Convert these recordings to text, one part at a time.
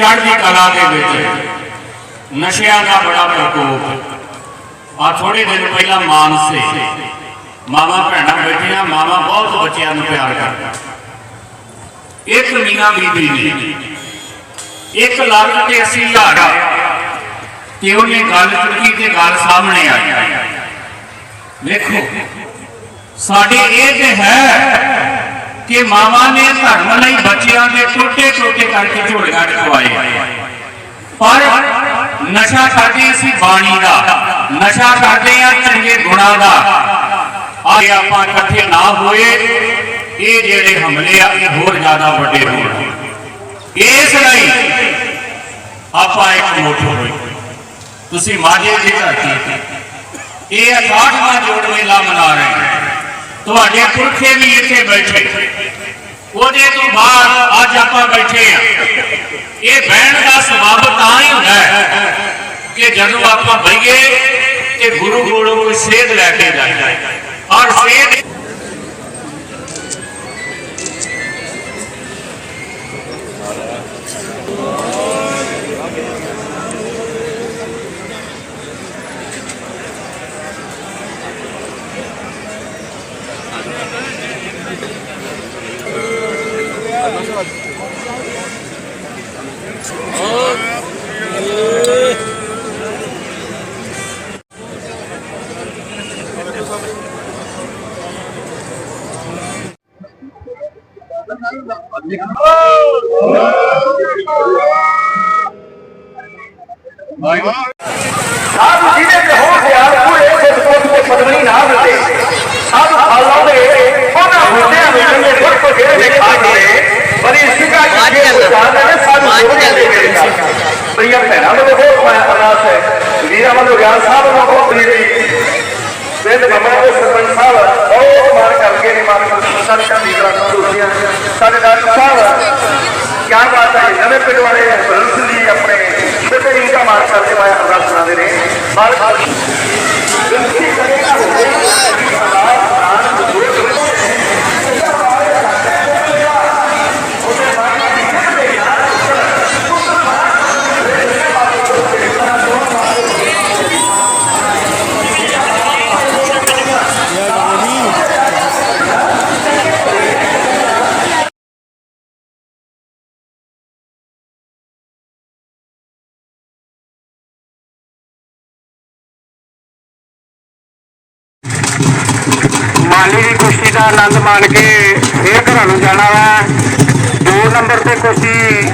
ਚੜ੍ਹਦੀ ਕਲਾ ਦੇ ਵਿੱਚ। ਨਸ਼ਿਆਂ ਦਾ ਬੜਾ ਪ੍ਰਕੋਪ। ਆ ਥੋੜੇ ਦਿਨ ਪਹਿਲਾਂ ਮਾਨਸੇ। ਮਾਵਾ ਭੈਣਾਂ ਬੈਠੀਆਂ, ਮਾਵਾ ਬਹੁਤ ਬੱਚਿਆਂ ਨੂੰ ਪਿਆਰ ਕਰਦਾ ਇੱਕ ਮੀਨਾ ਬੀਬੀ ਨੇ, ਇੱਕ ਲੱਖ ਤੇ 80 ਹਜ਼ਾਰ ਤੇ ਉਹਨੇ ਗੱਲ ਚੁੱਕੀ ਤੇ ਗੱਲ ਸਾਹਮਣੇ ਆਈ ਵੇਖੋ, ਸਾਡੇ ਇਹ ਤੇ ਹੈ ਕਿ ਮਾਵਾਂ ਨੇ ਧਰਮ ਲਈ ਬੱਚਿਆਂ ਦੇ ਟੋਟੇ ਟੋਟੇ ਕਰਕੇ ਝੋਲੀਆਂ ਰਖਵਾਏ ਪਰ ਨਸ਼ਾ ਕਰਦੇ ਅਸੀਂ ਬਾਣੀ ਦਾ ਨਸ਼ਾ ਕਰਦੇ ਆ ਚੰਗੇ ਗੁਣਾਂ ਦਾ ਆਏ ਆਪਾਂ ਇਕੱਠੇ ਨਾ ਹੋਏ ਇਹ ਜਿਹੜੇ ਹਮਲੇ ਆ ਇਹ ਹੋਰ ਜ਼ਿਆਦਾ ਵੱਡੇ ਹੋਣ ਇਸ ਲਈ ਆਪਾਂ ਇੱਕ ਮੁੱਠ ਹੋਏ ਤੁਸੀਂ ਮਾਝੇ ਦੀ ਧਰਤੀ ਤੇ ਇਹ 68ਵਾਂ ਜੋੜ ਮੇਲਾ ਮਨਾ ਰਹੇ ਹਾਂ ਤੁਹਾਡੇ ਪੁਰਖੇ ਵੀ ਇੱਥੇ ਬੈਠੇ। ਉਹਦੇ ਤੋਂ ਬਾਅਦ ਅੱਜ ਆਪਾਂ ਬੈਠੇ ਆ। ਇਹ ਬਹਿਣ ਦਾ ਸਬਬ ਤਾਂ ਹੀ ਹੁੰਦਾ ਹੈ ਕਿ ਜਦੋਂ ਆਪਾਂ ਬਈਏ ਤੇ ਗੁਰੂ ਕੋਲੋਂ ਕੋਈ ਸੇਧ ਲੈ ਕੇ ਜਾਈਦਾ। ਔਰ ਸੇਧ ਸਾਧ ਜਿਹਦੇ ਤੇ ਹੋ ਸਿਆਰ ਪੂਰੇ ਸਿਰਕੋਟ ਤੇ ਪਦਵਣੀ ਨਾ ਦਿੱਤੇ ਸਾਧ ਫਾਲਾਂ ਦੇ ਉਹਨਾਂ ਹੁੰਦਿਆਂ ਵਿੱਚ ਜਿਹੜੇ ਗੁਰ ਕੋ ਜਿਹੜੇ ਨੇ ਖਾ ਕੇ ਬੜੀ ਸਿਕਾ ਜੀ ਦੇ ਜਾਣਦੇ ਨੇ ਸਾਧੂ ਜੋੜੇ ਦੇ ਵਿੱਚ ਪ੍ਰਿਆ ਭੈਣਾਂ ਨੂੰ ਬਹੁਤ ਮਾਇਆ ਅਰਦਾਸ ਹੈ ਵੀਰਾਂ ਵੱਲੋਂ ਗਿਆਨ ਸਾਹਿਬ ਨੂੰ ਬਹੁਤ ਪ੍ਰੀਤੀ ਵੇਦ ਬਮਾ ਦੇ ਸਰਪੰਚ ਸਾਹਿਬ ਬਹੁਤ ਮਾਰ ਕਰਕੇ ਨੇ ਮਾਰ ਸਾਰੇ ਚੰਗੀ ਤਰ੍ਹਾਂ ਦੋਸਤੀਆਂ ਸਾਡੇ ਡਾਕਟਰ ਸਾਹਿਬ ਕੀ ਬਾਤ ਹੈ ਜੀ, ਨਵੇਂ ਪਿੰਡ ਵਾਲੇ ਬਰੰਸ ਜੀ ਆਪਣੇ ਛੋਟੇ ਜੀ ਦਾ ਮਾਰ ਕਰਕੇ ਮਾਇਆ ਅਰਦਾਸ ਸੁਣਾਉਂਦੇ ਨੇ ਮਾਲਕ ਬੇਨਤੀ ਕਰੇਗਾ ਮਾਲੀ ਦੀ ਕੁਸ਼ਤੀ ਦਾ ਆਨੰਦ ਮਾਣ ਕੇ ਫੇਰ ਘਰਾਂ ਨੂੰ ਜਾਣਾ ਵਾ। ਦੋ ਨੰਬਰ ਤੇ ਕੁਸ਼ਤੀ।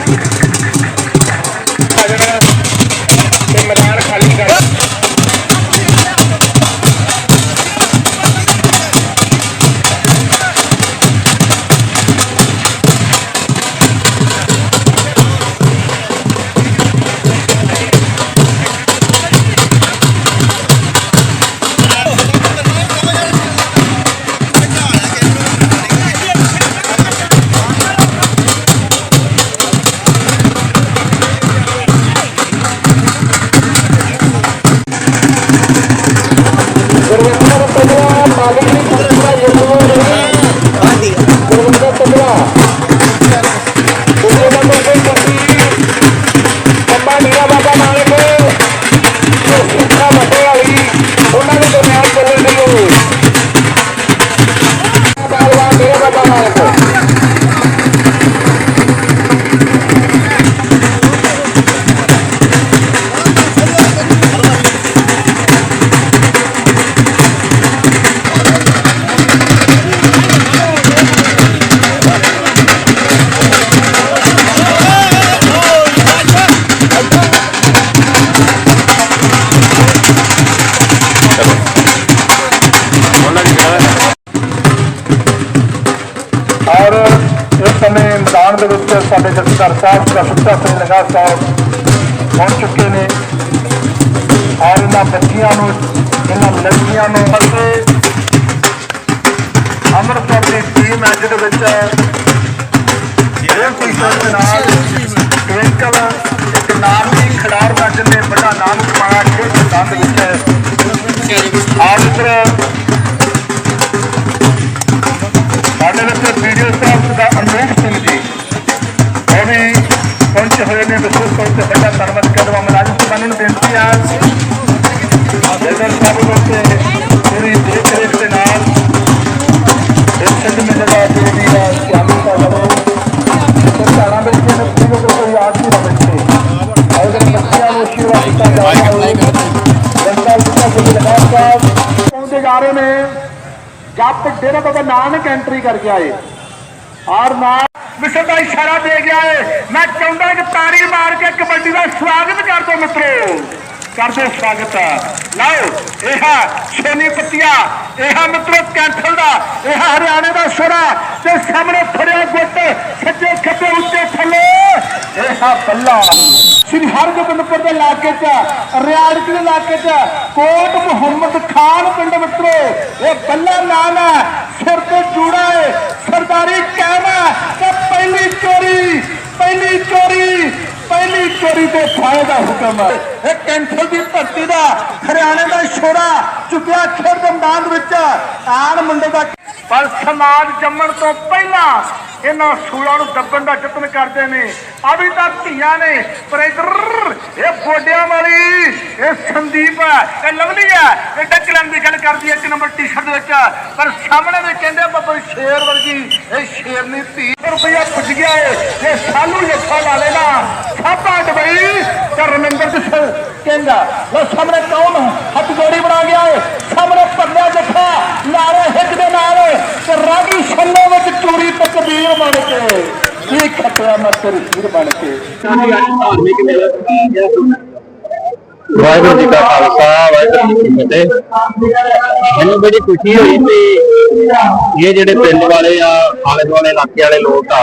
ਔਰ ਸਾਡੇ ਜਥੇਦਾਰ ਸਾਹਿਬ ਪ੍ਰਸ਼ੰਸਾ ਸਿੰਘ ਸਾਹਿਬ ਪਹੁੰਚ ਚੁੱਕੇ ਨੇ। ਔਰ ਇਹਨਾਂ ਬੱਚੀਆਂ ਨੂੰ, ਇਹਨਾਂ ਲੜਕੀਆਂ ਨੂੰ ਅਤੇ ਅੰਮ੍ਰਿਤਸਰ ਦੀ ਟੀਮ ਹੈ, ਜਿਹਦੇ ਵਿੱਚ ਜਿਹੜੇ ਟੀਚਰ ਦੇ ਨਾਲ ਟਵਿੰਕਲ ਇੱਕ ਨਾਮ ਦੀ ਖਿਡਾਰ ਮੈਚ ਨੇ ਵੱਡਾ ਨਾਮ ਕਮਾਇਆ, ਖੇਡ ਮੈਦਾਨ ਦੇ ਵਿੱਚ ਔਰ ਇੱਧਰ ਸਾਥੀ ਬਣੇ ਜਾ ਰਹੇ ਨੇ ਜੱਪ ਡੇਰਾ ਬਾਬਾ ਨਾਨਕ ਐਂਟਰੀ ਕਰਕੇ ਆਏ ਔਰ ਨਾਲ ਮਿਸਰ ਦਾ ਇਸ਼ਾਰਾ ਦੇ ਗਿਆ ਹੈ ਮੈਂ ਚਾਹੁੰਦਾ ਕਿ ਤਾਰੀ ਮਾਰ ਕੇ ਕਬੱਡੀ ਦਾ ਸਵਾਗਤ ਕਰ ਦੋ ਮਿੱਤਰੋ ਕਰਦੇ ਸਵਾਗਤ ਲਓ, ਇਹ ਹੈ ਇਹ ਹੈ ਮਿੱਤਰੋ ਦਾ। ਇਹ ਹਰਿਆਣੇ ਦਾ ਛੋੜਾ ਤੇ ਸਾਹਮਣੇ ਫੜਿਆ ਗੁੱਟ ਸੱਜੇ ਖੱਬੇ ਉੱਤੇ ਥੱਲੇ। ਇਹ ਬੱਲਾ। ਸ੍ਰੀ ਹਰਗੋਬਿੰਦਪੁਰ ਦੇ ਇਲਾਕੇ 'ਚ ਰਿਆੜਕੀ ਦੇ ਇਲਾਕੇ 'ਚ ਕੋਟ ਮੁਹੰਮਦ ਖਾਨ ਪਿੰਡ ਮਿੱਤਰੋ, ਇਹ ਬੱਲਾ ਨਾਮ ਹੈ। ਸਿਰ ਤੇ ਜੂੜਾ ਏ ਸਰਦਾਰੀ ਕਾਇਮ ਹੈ ਤੇ ਪਹਿਲੀ ਚੋਰੀ ਪਹਿਲੀ ਚੋਰੀ ਪਹਿਲੀ ਚੋਰੀ ਤੇ ਫਾਇਦਾ ਦਾ ਹੁਕਮ ਹੈ ਇਹ ਕੈਂਥਲ ਦੀ ਧਰਤੀ ਦਾ ਹਰਿਆਣੇ ਚੁੱਕਿਆ ਖੇਡ ਦੇ ਮੈਦਾਨ ਵਿੱਚ। ਆਣ ਮੁੰਡੇ ਦਾ ਪਰ ਸਮਾਜ ਜੰਮਣ ਤੋਂ ਪਹਿਲਾਂ ਇਹਨਾਂ ਸੂਲਾਂ ਨੂੰ ਦੱਬਣ ਦਾ ਯਤਨ ਕਰਦੇ ਨੇ। ਆ ਵੀ ਤਾਂ ਧੀਆਂ ਨੇ, ਪਰ ਇਹ ਬੋਡਿਆਂ ਵਾਲੀ, ਇਹ ਸੰਦੀਪ ਹੈ, ਇਹ ਲਵਲੀ ਹੈ, ਇਹ ਡੱਕਲਨ ਦੀ ਗੱਲ ਕਰਦੀ ਹੈ, ਇੱਕ ਨੰਬਰ ਟੀ-ਸ਼ਰਟ ਵਿੱਚ। ਪਰ ਸਾਹਮਣੇ ਵੀ ਕਹਿੰਦੇ ਬੱਬਰ ਸ਼ੇਰ ਵਰਗੀ, ਇਹ ਸ਼ੇਰਨੀ ਧੀ। ਰੁਪਇਆ ਪੁੱਜ ਗਿਆ ਏ, ਇਹ ਸਾਨੂੰ ਲੱਖਾਂ ਲਾ ਲੈਣਾ। ਸਾਬਾ ਡਬਈ ਤੇ ਰਮਿੰਦਰ ਸਿੰਘ ਕਹਿੰਦਾ, ਲੋ ਸਾਹਮਣੇ ਕੌਣ ਹੱਥ ਜੋੜੀ ਬਣਾ ਗਿਆ ਏ ਸਾਹਮਣੇ ਪੱਲਿਆ ਜੱਫਾ ਨਾਰੇ ਹਿੱਕ ਦੇ ਨਾਲ ਤੇ ਰਾਗੀ ਛੱਲੇ ਵਿੱਚ ਚੂੜੀ ਤੇ ਕਬੀਰ ਬਣ ਕੇ ਕੀ ਖੱਟਿਆ ਮੈਂ ਤੇਰੀ ਹੀਰ ਬਣ ਕੇ ਵਾਹਿਗੁਰੂ ਜੀ ਕਾ ਖਾਲਸਾ ਵਾਹਿਗੁਰੂ ਜੀ ਕੀ ਫਤਿਹ ਮੈਨੂੰ ਬੜੀ ਖੁਸ਼ੀ ਹੋਈ ਵੀ ਇਹ ਜਿਹੜੇ ਪਿੰਡ ਵਾਲੇ ਆ ਆਲੇ ਦੁਆਲੇ ਇਲਾਕੇ ਵਾਲੇ ਲੋਕ ਆ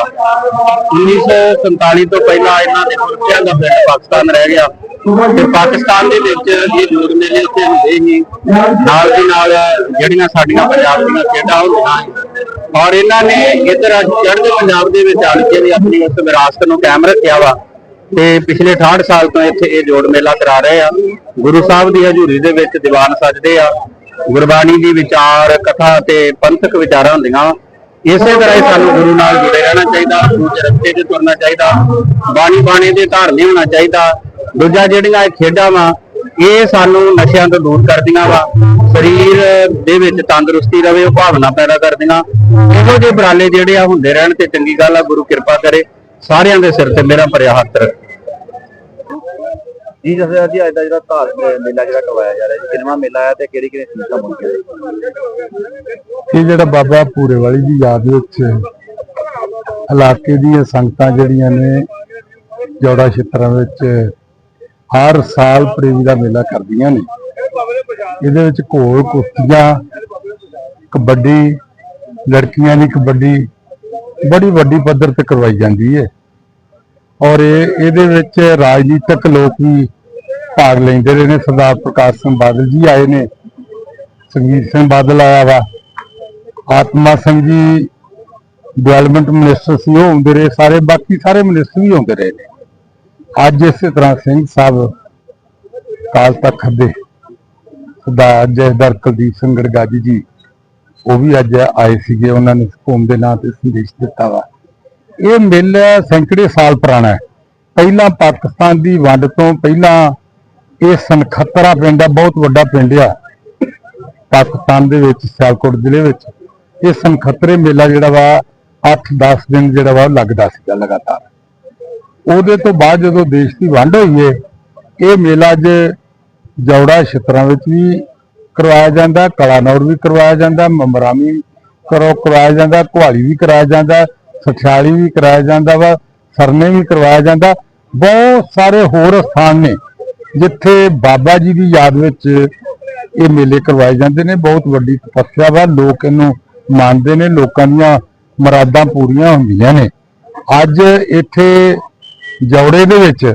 1947 ਤੋਂ ਪਹਿਲਾਂ ਇਹਨਾਂ ਦੇ ਮੁਲਕਿਆਂ ਦਾ ਪਿੰਡ ਪਾਕਿਸਤਾਨ ਰਹਿ ਗਿਆ ਤੇ ਪਾਕਿਸਤਾਨ ਦੇ ਵਿੱਚ ਇਹ ਜੋੜ ਮੇਲੇ ਉੱਤੇ ਹੁੰਦੇ ਹੀ ਨਾਲ ਦੀ ਨਾਲ ਜਿਹੜੀਆਂ ਸਾਡੀਆਂ ਪੰਜਾਬ ਦੀਆਂ ਖੇਡਾਂ ਹੁੰਦੀਆਂ ਸੀ ਔਰ ਇਹਨਾਂ ਨੇ ਇੱਧਰ ਚੜ੍ਹਦੇ ਪੰਜਾਬ ਦੇ ਵਿੱਚ ਆਣ ਕੇ ਵੀ ਆਪਣੀ ਉਸ ਵਿਰਾਸਤ ਨੂੰ ਕਾਇਮ ਰੱਖਿਆ ਵਾ। ਤੇ ਪਿਛਲੇ 68 ਸਾਲ ਤੋਂ ਇੱਥੇ ਇਹ ਜੋੜ ਮੇਲਾ ਕਰਾ ਰਹੇ ਆ। ਗੁਰੂ ਸਾਹਿਬ ਦੀ ਹਜ਼ੂਰੀ ਦੇ ਵਿੱਚ ਦੀਵਾਨ ਸਜਦੇ ਆ। ਗੁਰਬਾਣੀ ਦੀ ਵਿਚਾਰ, ਕਥਾ ਤੇ ਪੰਥਕ ਵਿਚਾਰਾਂ ਹੁੰਦੀਆਂ ਵਾਂ। ਇਸੇ ਤਰ੍ਹਾਂ ਹੀ ਸਾਨੂੰ ਗੁਰੂ ਨਾਲ ਜੁੜੇ ਰਹਿਣਾ ਚਾਹੀਦਾ ਦੂਜੇ ਰਸਤੇ ਤੇ ਤੁਰਨਾ ਚਾਹੀਦਾ, ਬਾਣੀ ਬਾਣੀ ਦੇ ਧਾਰਨੀ ਹੋਣਾ ਚਾਹੀਦਾ। ਦੂਜਾ ਜਿਹੜੀਆਂ ਇਹ ਖੇਡਾਂ ਵਾ, ਇਹ ਸਾਨੂੰ ਨਸ਼ਿਆਂ ਤੋਂ ਦੂਰ ਕਰਦੀਆਂ ਵਾ। ਸਰੀਰ ਦੇ ਵਿੱਚ ਤੰਦਰੁਸਤੀ ਰਵੇ ਉਹ ਭਾਵਨਾ ਪੈਦਾ ਕਰਦੀਆਂ ਇਹੋ ਜਿਹੇ ਉਪਰਾਲੇ ਜਿਹੜੇ ਆ ਹੁੰਦੇ ਰਹਿਣ ਤੇ ਚੰਗੀ ਗੱਲ ਆ ਗੁਰੂ ਕਿਰਪਾ ਕਰੇ। ਸਾਰਿਆਂ ਦੇ ਸਿਰ ਤੇ ਮੇਰਾ ਭਰਿਆ ਹੱਥ ਰੱਖੇ। ਜੀ ਦੱਸਿਆ ਜੀ ਅੱਜ ਦਾ ਜਿਹੜਾ ਮੇਲਾ ਜਿਹੜਾ ਕਰਵਾਇਆ ਜਾ ਰਿਹਾ ਜੀ ਕਿੰਨਵਾਂ ਮੇਲਾ ਹੈ ਤੇ ਕਿਹੜੀ ਕਿਹੜੀ ਚੀਜ਼ਾਂ ਮੁੱਕੀਆਂ ਇਹ ਜਿਹੜਾ ਬਾਬਾ ਪੂਰੇ ਵਾਲੀ ਦੀ ਯਾਦ ਵਿੱਚ ਇਲਾਕੇ ਦੀਆਂ ਸੰਗਤਾਂ ਜਿਹੜੀਆਂ ਨੇ ਜੋੜਾ ਛਿੱਤਰਾਂ ਵਿੱਚ ਹਰ ਸਾਲ ਪ੍ਰੇਮੀ ਦਾ ਮੇਲਾ ਕਰਦੀਆਂ ਨੇ। ਇਹਦੇ ਵਿੱਚ ਘੋਲ, ਕੁਸ਼ਤੀਆਂ, ਕਬੱਡੀ, ਲੜਕੀਆਂ ਦੀ ਕਬੱਡੀ, ਬੜੀ ਵੱਡੀ ਪੱਧਰ ਤੇ ਕਰਵਾਈ ਜਾਂਦੀ ਹੈ ਔਰ ਇਹ, ਇਹਦੇ ਵਿੱਚ ਰਾਜਨੀਤਿਕ ਲੋਕ ਵੀ ਭਾਗ ਲੈਂਦੇ ਰਹੇ ਨੇ। ਸਰਦਾਰ ਪ੍ਰਕਾਸ਼ ਸਿੰਘ ਬਾਦਲ ਜੀ ਆਏ ਨੇ। ਸੰਗੀਤ ਸਿੰਘ ਬਾਦਲ ਆਇਆ ਵਾ। ਆਤਮਾ ਸਿੰਘ ਜੀ ਡਿਵੈਲਪਮੈਂਟ ਮਿਨਿਸਟਰ ਸੀ, ਉਹ ਹੁੰਦੇ ਰਹੇ। ਸਾਰੇ, ਬਾਕੀ ਸਾਰੇ ਮਿਨਿਸਟਰ ਵੀ ਹੁੰਦੇ ਰਹੇ ਨੇ। ਅੱਜ ਇਸੇ ਤਰ੍ਹਾਂ ਸਿੰਘ ਸਾਹਿਬ ਕਾਲ ਤੱਕ ਦੇ ਸਰਦਾਰ ਜੈਦਰ ਕੁਲਦੀਪ ਸਿੰਘ ਗੜਗਾਜੀ ਜੀ, ਉਹ ਵੀ ਅੱਜ ਆਏ ਸੀਗੇ, ਉਹਨਾਂ ਨੇ ਕੌਮ ਦੇ ਨਾਂ ਤੇ ਸੰਦੇਸ਼ ਦਿੱਤਾ ਵਾ। ਇਹ ਮੇਲਾ ਸੈਂਕੜੇ ਸਾਲ ਪੁਰਾਣਾ ਹੈ। ਪਹਿਲਾਂ ਪਾਕਿਸਤਾਨ ਦੀ ਵੰਡ ਤੋਂ ਪਹਿਲਾਂ ਇਹ ਸਨਖਤਰਾ ਪਿੰਡ ਆ, ਬਹੁਤ ਵੱਡਾ ਪਿੰਡ ਆ, ਪਾਕਿਸਤਾਨ ਦੇ ਵਿੱਚ, ਸਿਆਲਕੋਟ ਜ਼ਿਲ੍ਹੇ ਵਿੱਚ। ਇਹ ਸਨਖਤਰੇ ਮੇਲਾ ਜਿਹੜਾ ਵਾ 8-10 ਦਿਨ ਜਿਹੜਾ ਵਾ ਲੱਗਦਾ ਸੀਗਾ ਲਗਾਤਾਰ। ਉਹਦੇ ਤੋਂ ਬਾਅਦ ਜਦੋਂ ਦੇਸ਼ ਦੀ ਵੰਡ ਹੋਈ ਏ, ਇਹ ਮੇਲਾ ਅੱਜ ਜੌੜਾ ਛਿੱਤਰਾਂ ਵਿੱਚ ਵੀ ਕਰਵਾਇਆ ਜਾਂਦਾ ਕਲਾਨੌਰ ਵੀ ਕਰਵਾਇਆ ਜਾਂਦਾ, ਮਮਰਾਮੀ ਕਰੋ ਕਰਵਾਇਆ ਜਾਂਦਾ ਕੁਹਾਲੀ ਵੀ ਕਰਾਇਆ ਜਾਂਦਾ, ਸਠਿਆਲੀ ਵੀ ਕਰਾਇਆ ਜਾਂਦਾ ਵਾ, ਸਰਨੇ ਵੀ ਕਰਵਾਇਆ ਜਾਂਦਾ। ਬਹੁਤ ਸਾਰੇ ਹੋਰ ਸਥਾਨ ਨੇ ਜਿੱਥੇ ਬਾਬਾ ਜੀ ਦੀ ਯਾਦ ਵਿੱਚ ਇਹ ਮੇਲੇ ਕਰਵਾਏ ਜਾਂਦੇ ਨੇ। ਬਹੁਤ ਵੱਡੀ ਤਪੱਸਿਆ ਵਾ, ਲੋਕ ਇਹਨੂੰ ਮੰਨਦੇ ਨੇ, ਲੋਕਾਂ ਦੀਆਂ ਮੁਰਾਦਾਂ ਪੂਰੀਆਂ ਹੁੰਦੀਆਂ ਨੇ। ਅੱਜ ਇੱਥੇ ਜੌੜੇ ਦੇ ਵਿੱਚ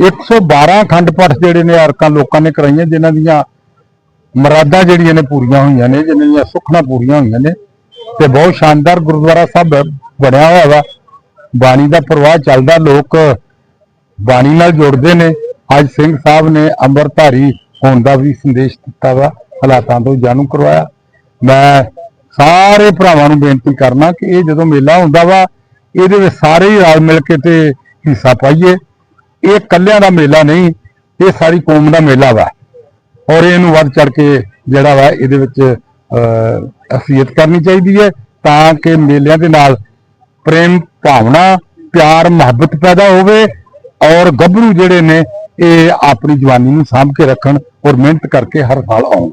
112 ਅਖੰਡ ਪਾਠ ਜਿਹੜੇ ਨੇ ਅਰਕਾਂ ਲੋਕਾਂ ਨੇ ਕਰਾਈਆਂ, ਜਿਨ੍ਹਾਂ ਦੀਆਂ ਮਰਾਦਾਂ ਜਿਹੜੀਆਂ ਨੇ ਪੂਰੀਆਂ ਹੋਈਆਂ ਨੇ, ਜਿਨ੍ਹਾਂ ਦੀਆਂ ਸੁੱਖਣਾ ਪੂਰੀਆਂ ਹੋਈਆਂ ਨੇ। ਤੇ ਬਹੁਤ ਸ਼ਾਨਦਾਰ ਗੁਰਦੁਆਰਾ ਸਾਹਿਬ ਬਣਿਆ ਹੋਇਆ ਵਾ। ਬਾਣੀ ਦਾ ਪ੍ਰਵਾਹ ਚੱਲਦਾ, ਲੋਕ ਬਾਣੀ ਨਾਲ ਜੁੜਦੇ ਨੇ। ਅੱਜ ਸਿੰਘ ਸਾਹਿਬ ਨੇ ਅੰਮ੍ਰਿਤਧਾਰੀ ਹੋਣ ਦਾ ਵੀ ਸੰਦੇਸ਼ ਦਿੱਤਾ ਵਾ। ਹਾਲਾਤਾਂ ਤੋਂ ਜਾਣੂ ਕਰਵਾਇਆ। ਮੈਂ ਸਾਰੇ ਭਰਾਵਾਂ ਨੂੰ ਬੇਨਤੀ ਕਰਨਾ ਕਿ ਇਹ ਜਦੋਂ ਮੇਲਾ ਹੁੰਦਾ ਵਾ, ਇਹਦੇ ਵਿੱਚ ਸਾਰੇ ਹੀ ਰਲ ਮਿਲ ਕੇ ਤੇ ਹਿੱਸਾ ਪਾਈਏ। ਇਹ ਕੱਲਿਆਂ ਦਾ ਮੇਲਾ ਨਹੀਂ, ਇਹ ਸਾਰੀ ਕੌਮ ਦਾ ਮੇਲਾ ਵਾ। ਔਰ ਇਹਨੂੰ ਵੱਧ ਚੜ ਕੇ ਜਿਹੜਾ ਵਾ ਇਹਦੇ ਵਿੱਚ ਅਸੀਅਤ ਕਰਨੀ ਚਾਹੀਦੀ ਹੈ ਤਾਂ ਕਿ ਮੇਲਿਆਂ ਦੇ ਨਾਲ ਪ੍ਰੇਮ, ਭਾਵਨਾ, ਪਿਆਰ, ਮੁਹੱਬਤ ਪੈਦਾ ਹੋਵੇ ਔਰ ਗੱਭਰੂ ਜਿਹੜੇ ਨੇ, ਇਹ ਆਪਣੀ ਜਵਾਨੀ ਨੂੰ ਸਾਂਭ ਕੇ ਰੱਖਣ ਔਰ ਮਿਹਨਤ ਕਰਕੇ ਹਰ ਸਾਲ ਆਉਣ।